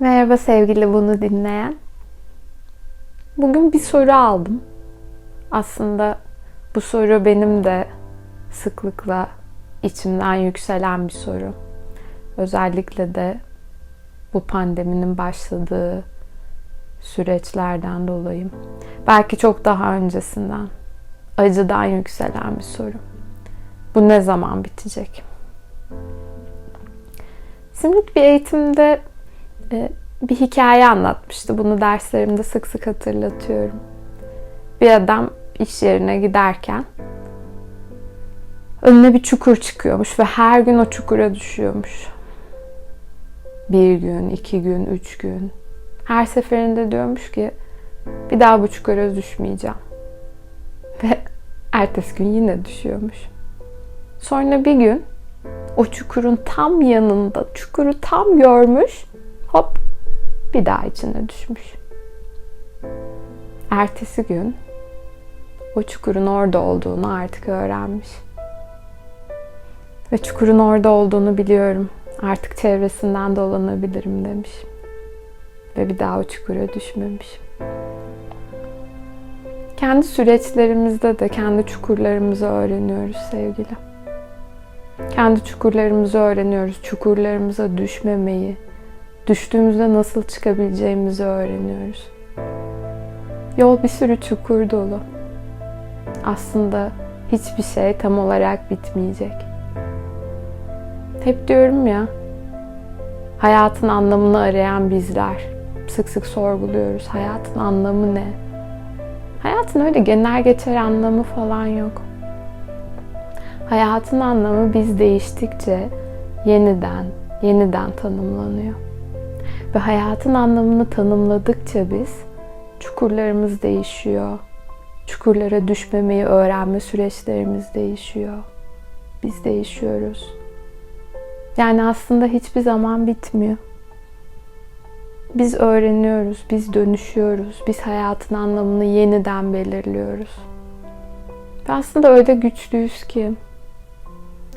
Merhaba sevgili bunu dinleyen. Bugün bir soru aldım. Aslında bu soru benim de sıklıkla içimden yükselen bir soru. Özellikle de bu pandeminin başladığı süreçlerden dolayı. Belki çok daha öncesinden acıdan yükselen bir soru. Bu ne zaman bitecek? Simlik bir eğitimde bir hikaye anlatmıştı. Bunu derslerimde sık sık hatırlatıyorum. Bir adam iş yerine giderken önüne bir çukur çıkıyormuş ve her gün o çukura düşüyormuş. Bir gün, iki gün, üç gün. Her seferinde diyormuş ki bir daha bu çukura düşmeyeceğim. Ve ertesi gün yine düşüyormuş. Sonra bir gün o çukurun tam yanında çukuru tam görmüş. Hop bir daha içine düşmüş. Ertesi gün o çukurun orada olduğunu artık öğrenmiş. Ve çukurun orada olduğunu biliyorum. Artık çevresinden dolanabilirim demiş. Ve bir daha o çukura düşmemiş. Kendi süreçlerimizde de kendi çukurlarımızı öğreniyoruz sevgili. Kendi çukurlarımızı öğreniyoruz. Çukurlarımıza düşmemeyi, düştüğümüzde nasıl çıkabileceğimizi öğreniyoruz. Yol bir sürü çukur dolu. Aslında hiçbir şey tam olarak bitmeyecek. Hep diyorum ya, hayatın anlamını arayan bizler sık sık sorguluyoruz. Hayatın anlamı ne? Hayatın öyle genel geçer anlamı falan yok. Hayatın anlamı biz değiştikçe yeniden, yeniden tanımlanıyor. Ve hayatın anlamını tanımladıkça biz çukurlarımız değişiyor. Çukurlara düşmemeyi öğrenme süreçlerimiz değişiyor. Biz değişiyoruz. Yani aslında hiçbir zaman bitmiyor. Biz öğreniyoruz, biz dönüşüyoruz, biz hayatın anlamını yeniden belirliyoruz. Ve aslında öyle güçlüyüz ki,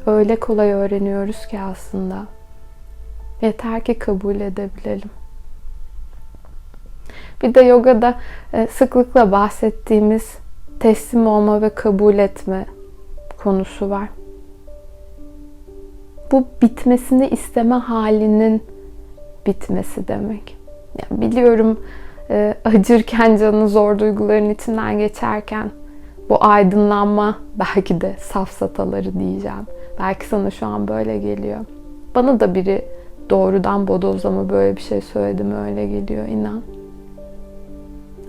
öyle kolay öğreniyoruz ki aslında. Yeter ki kabul edebilelim. Bir de yogada e, sıklıkla bahsettiğimiz teslim olma ve kabul etme konusu var. Bu bitmesini isteme halinin bitmesi demek. Yani biliyorum e, acırken canı zor duyguların içinden geçerken bu aydınlanma belki de safsataları diyeceğim. Belki sana şu an böyle geliyor. Bana da biri doğrudan bodozlama böyle bir şey söyledi mi öyle geliyor inan.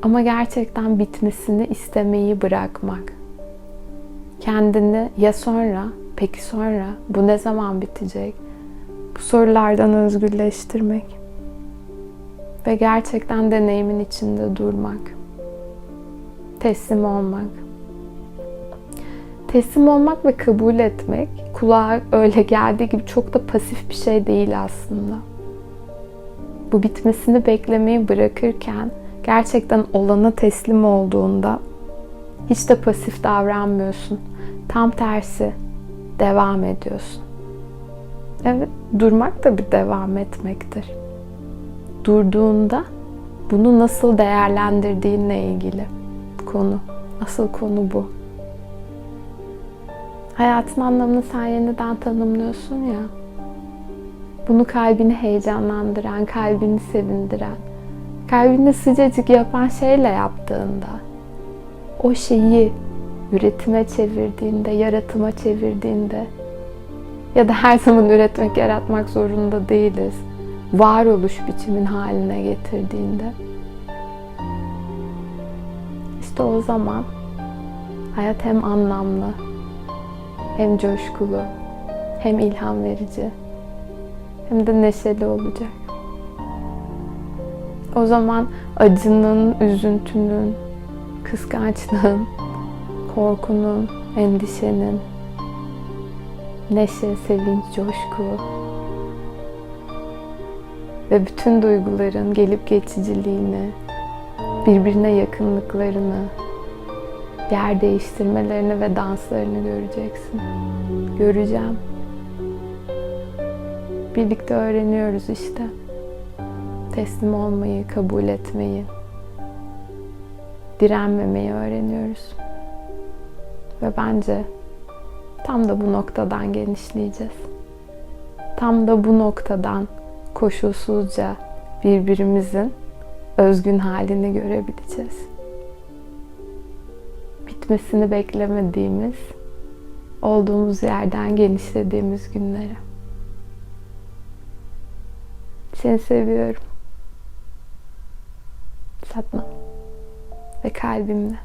Ama gerçekten bitmesini istemeyi bırakmak. Kendini ya sonra, peki sonra bu ne zaman bitecek? Bu sorulardan özgürleştirmek ve gerçekten deneyimin içinde durmak. Teslim olmak. Teslim olmak ve kabul etmek kulağa öyle geldiği gibi çok da pasif bir şey değil aslında. Bu bitmesini beklemeyi bırakırken gerçekten olana teslim olduğunda hiç de pasif davranmıyorsun. Tam tersi devam ediyorsun. Evet, durmak da bir devam etmektir. Durduğunda bunu nasıl değerlendirdiğinle ilgili konu. Asıl konu bu. Hayatın anlamını sen yeniden tanımlıyorsun ya. Bunu kalbini heyecanlandıran, kalbini sevindiren, kalbini sıcacık yapan şeyle yaptığında, o şeyi üretime çevirdiğinde, yaratıma çevirdiğinde ya da her zaman üretmek, yaratmak zorunda değiliz. Varoluş biçimin haline getirdiğinde işte o zaman hayat hem anlamlı, hem coşkulu, hem ilham verici, hem de neşeli olacak. O zaman acının, üzüntünün, kıskançlığın, korkunun, endişenin, neşe, sevinç, coşku ve bütün duyguların gelip geçiciliğini, birbirine yakınlıklarını, yer değiştirmelerini ve danslarını göreceksin. Göreceğim. Birlikte öğreniyoruz işte. teslim olmayı, kabul etmeyi, direnmemeyi öğreniyoruz. Ve bence tam da bu noktadan genişleyeceğiz. Tam da bu noktadan koşulsuzca birbirimizin özgün halini görebileceğiz. Bitmesini beklemediğimiz, olduğumuz yerden genişlediğimiz günlere. Seni seviyorum. Satma. Ve kalbimle.